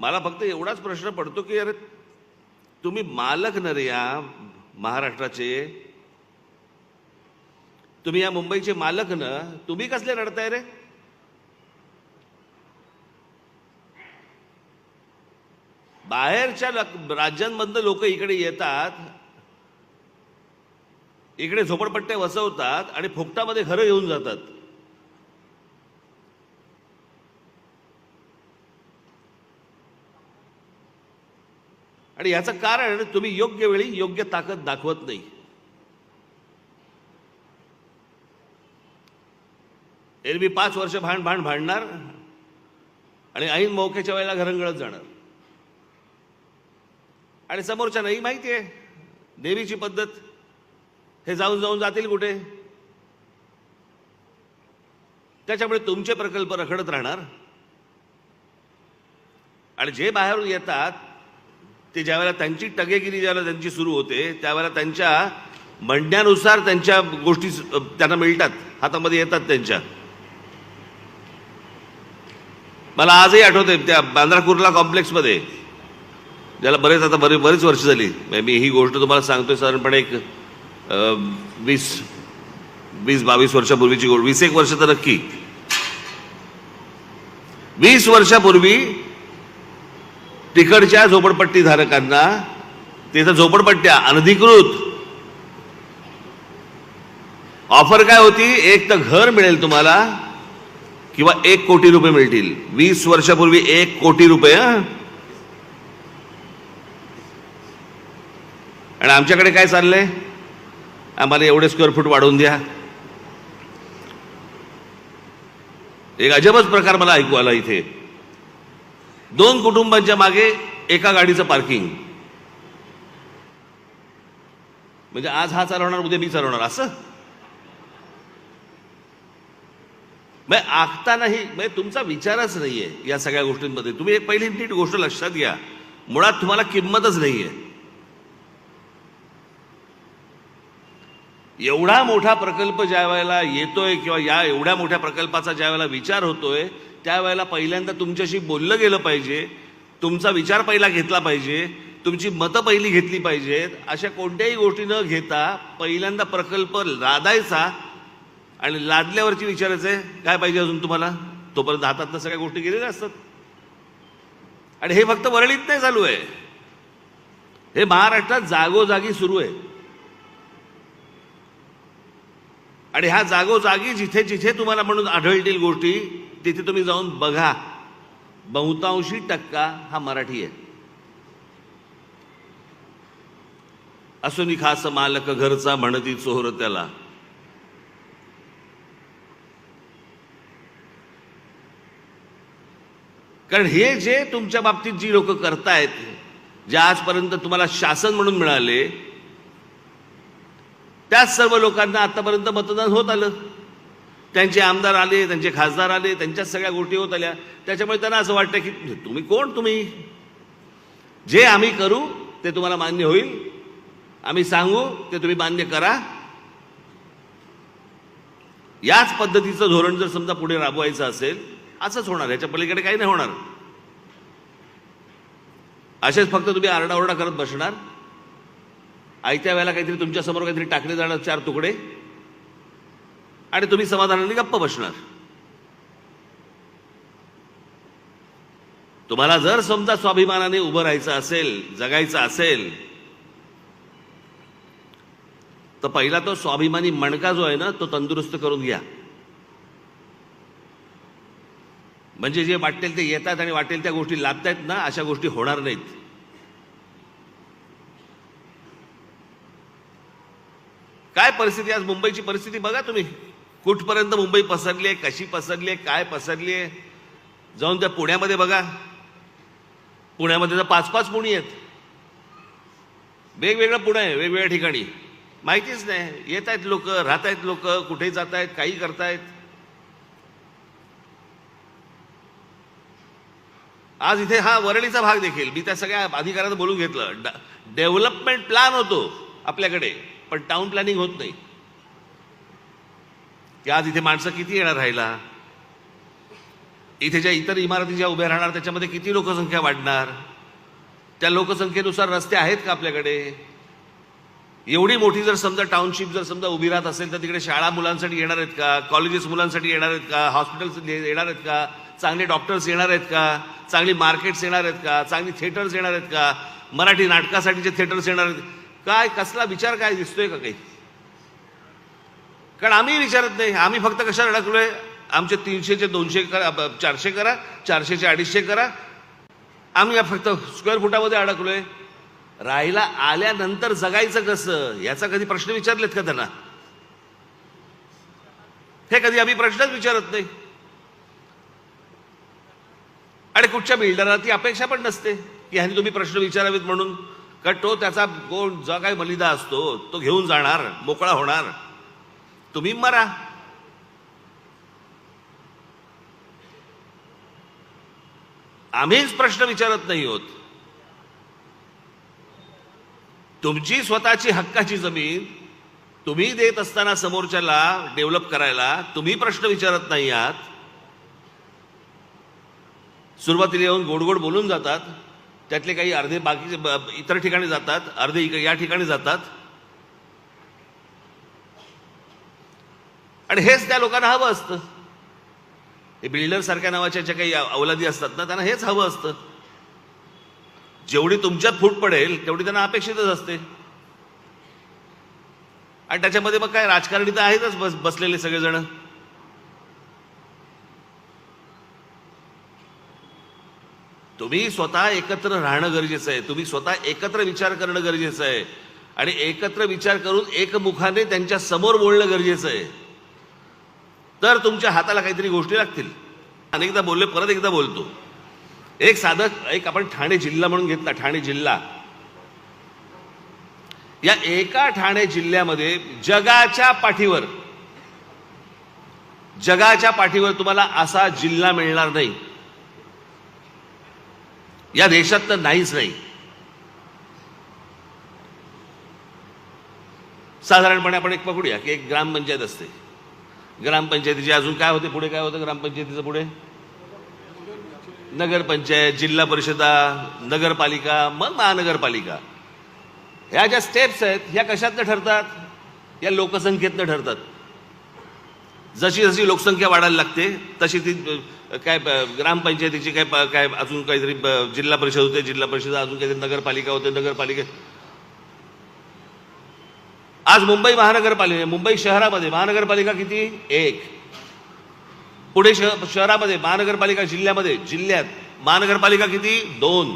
मला फक्त एवढाच प्रश्न पडतो की अरे तुम्ही मालक न रे या महाराष्ट्राचे. तुम्ही या मुंबईचे मालक न तुम्ही कसले रडताय रे? बाहेरच्या राज्यांमधनं लोक इकडे येतात इकडे झोपडपट्ट्या वसवतात आणि फुकटामध्ये घरं येऊन जातात. आणि याचं कारण तुम्ही योग्य वेळी योग्य ताकद दाखवत नाही. एरवी पाच वर्ष भांड भांड भांडणार आणि ऐन मौक्याच्या वेळेला घरंगळत जाणार. आणि समोरच्या नाही माहिती आहे देवीची पद्धत हे जाऊन जाऊन जातील कुठे? त्याच्यामुळे तुमचे प्रकल्प रखडत राहणार. आणि जे बाहेरून येतात ते ज्यावेळेला त्यांची टगेगिरी ज्यावेळेला त्यांची सुरू होते त्यावेळेला त्यांच्या म्हणण्यानुसार त्यांच्या गोष्टी त्यांना मिळतात. हातामध्ये येतात त्यांच्या. मला आजही आठवते त्या बांद्रा कुर्ला कॉम्प्लेक्समध्ये ज्याला बरेच आता बरे बरीच वर्ष झाली. मी ही गोष्ट तुम्हाला सांगतोय साधारणपणे एक वीस वीस बावीस वर्षापूर्वीची गोष्ट वीस एक वर्ष तर नक्की. वीस वर्षापूर्वी तिकडच्या झोपडपट्टी धारकांना तिथं झोपडपट्ट्या अनधिकृत. ऑफर काय होती? एक तर घर मिळेल तुम्हाला किंवा एक कोटी रुपये मिळतील. वीस वर्षापूर्वी एक कोटी रुपये आणि आमच्याकडे काय चाललंय? आम्हाला एवढे स्क्वेअर फूट वाढवून द्या. एक अजबच प्रकार मला ऐकू आला इथे. दोन कुटुंबांच्या मागे एका गाडीचं पार्किंग. म्हणजे आज हा चालवणार उद्या मी चालवणार असं? मग आखतानाही म्हणजे तुमचा विचारच नाहीये या सगळ्या गोष्टींमध्ये. तुम्ही एक पहिली नीट गोष्ट लक्षात घ्या. मुळात तुम्हाला किंमतच नाहीये. एवढा मोठा प्रकल्प ज्या वेळेला येतोय किंवा या एवढ्या मोठ्या प्रकल्पाचा ज्या वेळेला विचार होतोय त्यावेळेला पहिल्यांदा तुमच्याशी बोललं गेलं पाहिजे तुमचा विचार पहिला घेतला पाहिजे तुमची मतं पहिली घेतली पाहिजेत अशा कोणत्याही गोष्टी न घेता पहिल्यांदा प्रकल्प लादायचा आणि लादल्यावरची विचारायचं आहे काय पाहिजे अजून तुम्हाला? तोपर्यंत हातातनं सगळ्या गोष्टी गेलेल्या असतात. आणि हे फक्त वरळीत नाही चालू आहे. हे महाराष्ट्रात जागोजागी सुरू आहे. आणि ह्या जागोजागी जिथे जिथे तुम्हाला म्हणून आढळतील गोष्टी तिथे तुम्ही जाऊन बघा. बहुतांशी टक्का हा मराठी आहे. असून खास मालक घरचा म्हणती चोर त्याला. कारण हे जे तुमच्या बाबतीत जी लोक करतायत जे आजपर्यंत तुम्हाला शासन म्हणून मिळाले त्याच सर्व लोकांना आतापर्यंत मतदान होत आलं. त्यांचे आमदार आले त्यांचे खासदार आले त्यांच्याच सगळ्या गोष्टी होत आल्या. त्याच्यामुळे त्यांना असं वाटतं की तुम्ही कोण? तुम्ही जे आम्ही करू ते तुम्हाला मान्य होईल. आम्ही सांगू ते तुम्ही मान्य करा. याच पद्धतीचं धोरण जर समजा पुढे राबवायचं असेल असंच होणार. याच्या पलीकडे काही नाही होणार. असेच फक्त तुम्ही आरडाओरडा करत बसणार. आयत्या वेळेला काहीतरी तुमच्यासमोर काहीतरी टाकले जाणार चार तुकडे? आणि तुम्ही समाधानाने गप्प बसणार. तुम्हाला जर समजा स्वाभिमानाने उभं राहायचं असेल जगायचं असेल तर पहिला तो स्वाभिमानी मणका जो आहे ना तो तंदुरुस्त करून घ्या. म्हणजे जे वाटेल ते येतात आणि वाटेल त्या गोष्टी लाभतायत ना अशा गोष्टी होणार नाहीत. काय परिस्थिती आज? मुंबईची परिस्थिती बघा तुम्ही. कुठपर्यंत मुंबई पसरली आहे कशी पसरली आहे काय पसरली आहे जाऊन त्या पुण्यामध्ये बघा. पुण्यामध्ये तर पाच पाच पुणी आहेत. वेगवेगळं पुणे आहे वेगवेगळ्या ठिकाणी. माहितीच नाही. येत आहेत लोक राहत आहेत लोक कुठे जात आहेत काही करतायत. आज इथे हा वरळीचा भाग देखील. मी त्या सगळ्या अधिकाऱ्यांना बोलून घेतलं. डेव्हलपमेंट प्लॅन होतो आपल्याकडे. पण टाऊन प्लॅनिंग होत नाही. की आज इथे माणसं किती येणार राहिला इथे ज्या इतर इमारती ज्या उभ्या राहणार त्याच्यामध्ये किती लोकसंख्या वाढणार? त्या लोकसंख्येनुसार रस्ते आहेत का आपल्याकडे? एवढी मोठी जर समजा टाउनशिप जर समजा उभी राहत असेल तर तिकडे शाळा मुलांसाठी येणार आहेत का? कॉलेजेस मुलांसाठी येणार आहेत का? हॉस्पिटल्स येणार आहेत का? चांगले डॉक्टर्स येणार आहेत का? चांगली मार्केट्स येणार आहेत का? चांगली थिएटर्स येणार आहेत का? मराठी नाटकासाठीचे थिएटर्स येणार आहेत काय कसला विचार काय दिसतोय का काही? कारण आम्ही विचारत नाही. आम्ही फक्त कशाला अडकलोय? आमचे तीनशेचे दोनशे करा चारशे करा चारशेचे अडीचशे करा. आम्ही या फक्त स्क्वेअर फुटामध्ये अडकलोय. राहायला आल्यानंतर जगायचं कसं? याचा कधी प्रश्न विचारलेत का त्यांना? हे कधी आम्ही प्रश्नच विचारत नाही. आणि कुठच्या बिल्डरला ती अपेक्षा पण नसते की ह्यांनी तुम्ही प्रश्न विचारावेत म्हणून. कारण तो त्याचा कोण जो काय मलिदा असतो तो घेऊन जाणार मोकळा होणार. तुम्ही मरा. आम्हीच प्रश्न विचारत नाही होत. तुमची स्वतःची हक्काची जमीन तुम्ही देत असताना समोरच्याला डेव्हलप करायला तुम्ही प्रश्न विचारत नाही आहात. सुरुवातीला येऊन गोड गोड बोलून जातात. त्यातले काही अर्धे बाकीचे ब- इतर ठिकाणी जातात अर्धे इक- या ठिकाणी जातात. आणि हेच त्या लोकांना हवं असतं. हे बिल्डर सारख्या नावाच्या ज्या काही अवलादी असतात ना त्यांना हेच हवं असतं. जेवढी तुमच्यात फूट पडेल तेवढी त्यांना अपेक्षितच असते. आणि त्याच्यामध्ये मग काय राजकारणी तर आहेतच बस बसलेले सगळेजण. तुम्ही स्वतः एकत्र राहणं गरजेचं आहे. तुम्ही स्वतः एकत्र विचार करणं गरजेचं आहे. आणि एकत्र विचार करून एकमुखाने त्यांच्यासमोर बोलणं गरजेचं आहे. तर तुमच्या हाताला काहीतरी गोष्टी लागतील. अनेकदा बोलले परत एकदा बोलतो. एक साधं एक आपण ठाणे जिल्हा म्हणून घेतला ठाणे जिल्हा. या एका ठाणे जिल्ह्यामध्ये जगाच्या पाठीवर जगाच्या पाठीवर तुम्हाला असा जिल्हा मिळणार नाही. या देशात तर नाहीच नाही. साधारणपणे आपण एक पकडूया की एक ग्रामपंचायत असते. ग्रामपंचायतीचे अजून काय होते? पुढे काय होतं ग्रामपंचायतीचं पुढे? नगरपंचायत जिल्हा परिषदा नगरपालिका मग महानगरपालिका. ह्या ज्या स्टेप्स आहेत ह्या कशातनं ठरतात? या लोकसंख्येतनं ठरतात. जशी जशी लोकसंख्या वाढायला लागते तशी ती काय ग्रामपंचायतीची काय काय अजून काहीतरी जिल्हा परिषद होते जिल्हा परिषद अजून काहीतरी नगरपालिका होते नगरपालिका. आज मुंबई महानगरपालिका मुंबई शहरामध्ये महानगरपालिका किती? एक. पुणे शह शहरामध्ये महानगरपालिका जिल्ह्यामध्ये जिल्ह्यात महानगरपालिका किती? दोन.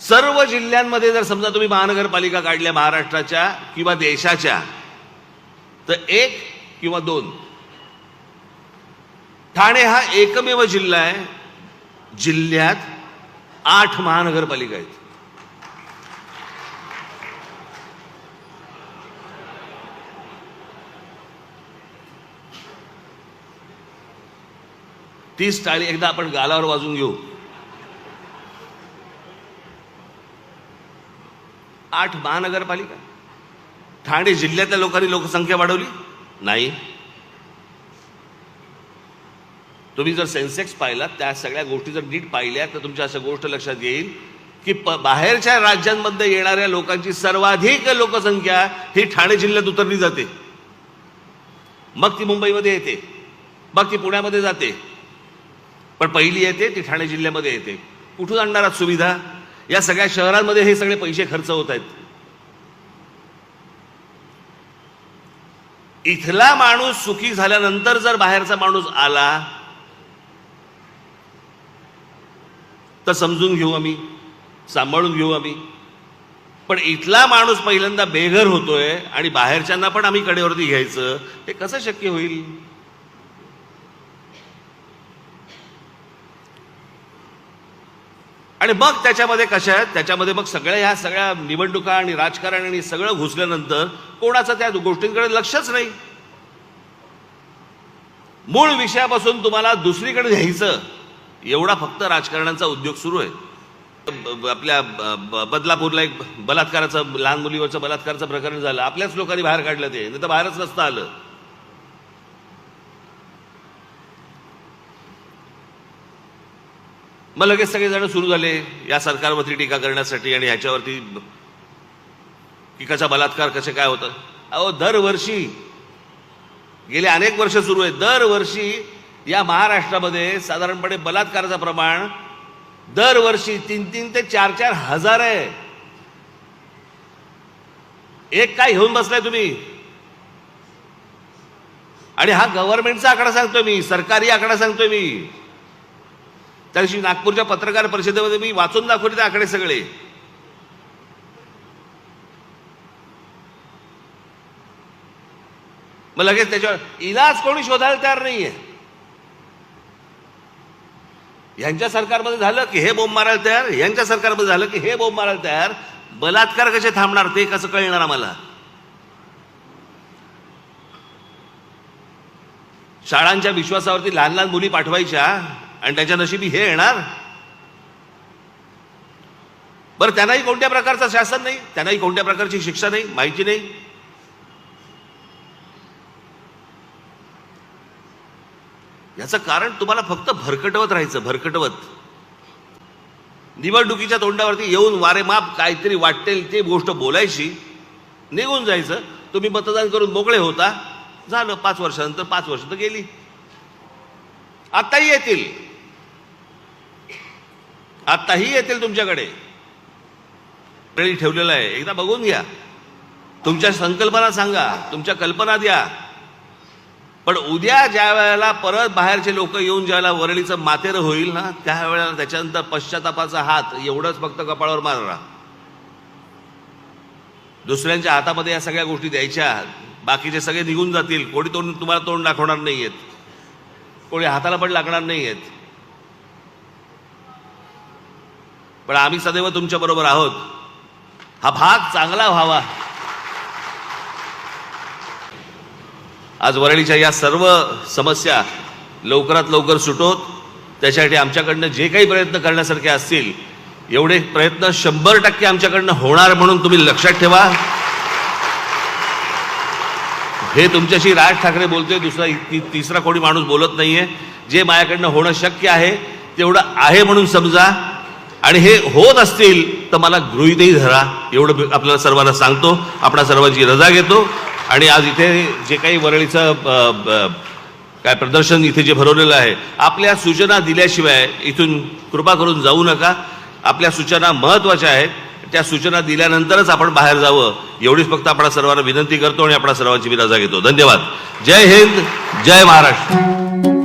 सर्व जिल्ह्यांमध्ये जर समजा तुम्ही महानगरपालिका काढल्या महाराष्ट्राच्या किंवा देशाच्या तर एक किंवा दोन. ठाणे हा एकमेव जिल्हा आहे जिल्ह्यात आठ महानगरपालिका आहेत. तीस टाळी एकदा आपण गालावर वाजून घेऊ. आठ महानगरपालिका? ठाणे जिल्ह्यातल्या लोकांनी लोकसंख्या वाढवली? नाही. तुम्ही जर सेन्सेक्स पाहिलात त्या सगळ्या गोष्टी जर नीट पाहिल्या तर तुमच्या अशा गोष्ट लक्षात येईल की प बाहेरच्या राज्यांमध्ये येणाऱ्या लोकांची सर्वाधिक लोकसंख्या ही ठाणे जिल्ह्यात उतरली जाते. मग ती मुंबईमध्ये येते. मग ती पुण्यामध्ये जाते. पण पहिली येते ती ठाणे जिल्ह्यामध्ये येते. कुठून आणणार सुविधा? या सगळ्या शहरांमध्ये हे सगळे पैसे खर्च होत आहेत. इथला माणूस सुखी झाल्यानंतर जर बाहेरचा माणूस आला तर समजून घेऊ आम्ही सांभाळून घेऊ आम्ही. पण इथला माणूस पहिल्यांदा बेघर होतोय आणि बाहेरच्यांना पण आम्ही कडेवरती घ्यायचं हे कसं शक्य होईल? आणि मग त्याच्यामध्ये कशा आहेत? त्याच्यामध्ये मग सगळ्या ह्या सगळ्या निवडणुका आणि राजकारण आणि सगळं घुसल्यानंतर कोणाचं त्या गोष्टींकडे लक्षच नाही. मूळ विषयापासून तुम्हाला दुसरीकडे घ्यायचं एवढा फक्त राजकारणाचा उद्योग सुरू आहे. आपल्या ब- ब- बदलापूरला एक बलात्काराचं लहान मुलीवरचं बलात्काराचं प्रकरण झालं. आपल्याच लोकांनी बाहेर काढलं ते. नाही तर बाहेरच नसतं आलं. मग लगेच सगळेजण सुरू झाले या सरकारवरती टीका करण्यासाठी आणि ह्याच्यावरती की कसा बलात्कार कसे काय होतं? अहो दरवर्षी गेले अनेक वर्ष सुरू आहे दरवर्षी या महाराष्ट्रामध्ये साधारणपणे बलात्काराचं प्रमाण दरवर्षी तीन तीन ते चार चार हजार आहे. एक काय घेऊन बसलाय तुम्ही? आणि हा गव्हर्नमेंटचा आकडा सांगतोय मी सरकारी आकडा सांगतोय मी. त्या दिवशी नागपूरच्या पत्रकार परिषदेमध्ये मी वाचून दाखवले ते आकडे सगळे. मग लगेच त्याच्यावर इलाज कोणी शोधायला तयार नाहीये. यांच्या सरकारमध्ये झालं की हे बोंब मारायला तयार यांच्या सरकारमध्ये झालं की हे बोंब मारायला तयार. बलात्कार कसे थांबणार ते कसं कळणार आम्हाला? शाळांच्या विश्वासावरती लहान लहान मुली पाठवायच्या आणि त्याच्या नशिबी हे येणार? बरं त्यांनाही कोणत्या प्रकारचं शासन नाही? त्यांनाही कोणत्या प्रकारची शिक्षा नाही? माहिती नाही? याचं कारण तुम्हाला फक्त भरकटवत राहायचं भरकटवत. निवडणुकीच्या तोंडावरती येऊन वारेमाप काहीतरी वाटेल ते गोष्ट बोलायची निघून जायचं. तुम्ही मतदान करून मोकळे होता. झालं पाच वर्षानंतर पाच वर्ष तर गेली. आत्ताही येतील. आत्ताही येतील तुमच्याकडे. वेळी ठेवलेलं आहे. एकदा बघून घ्या. तुमच्या संकल्पना सांगा. तुमच्या कल्पना द्या. पण उद्या ज्या वेळेला परत बाहेरचे लोक येऊन ज्यावेळेला वरळीचं मातेर होईल ना त्यावेळेला त्याच्यानंतर पश्चातापाचा हात एवढंच फक्त कपाळावर मारा. दुसऱ्यांच्या हातामध्ये या सगळ्या गोष्टी द्यायच्या. बाकीचे सगळे निघून जातील. कोणी तोंड तुम्हाला तोंड दाखवणार नाही आहेत कोणी हाताला पण लागणार नाही आहेत पण आम्ही सदैव तुमच्या बरोबर आहोत. हा भाग चांगला व्हावा. आज वरळीच्या या सर्व समस्या लवकरात लवकर सुटोत. त्याच्यासाठी आमच्याकडनं जे काही प्रयत्न करण्यासारखे असतील एवढे प्रयत्न शंभर टक्के आमच्याकडनं होणार म्हणून तुम्ही लक्षात ठेवा. हे तुमच्याशी राज ठाकरे बोलतोय दुसरा ति- तिसरा कोणी माणूस बोलत नाहीये. जे माझ्याकडनं होणं शक्य आहे तेवढं आहे म्हणून समजा. आणि हे होत असतील तर मला गृहितही धरा. एवढं आपल्याला सर्वांना सांगतो. आपणा सर्वांची रजा घेतो. आणि आज इथे जे काही वरळीचं काय प्रदर्शन इथे जे भरवलेलं आहे आपल्या सूचना दिल्याशिवाय इथून कृपा करून जाऊ नका. आपल्या सूचना महत्त्वाच्या आहेत. त्या सूचना दिल्यानंतरच आपण बाहेर जावं. एवढीच फक्त आपण सर्वांना विनंती करतो आणि आपण सर्वांची मी रजा घेतो. धन्यवाद. जय हिंद जय महाराष्ट्र.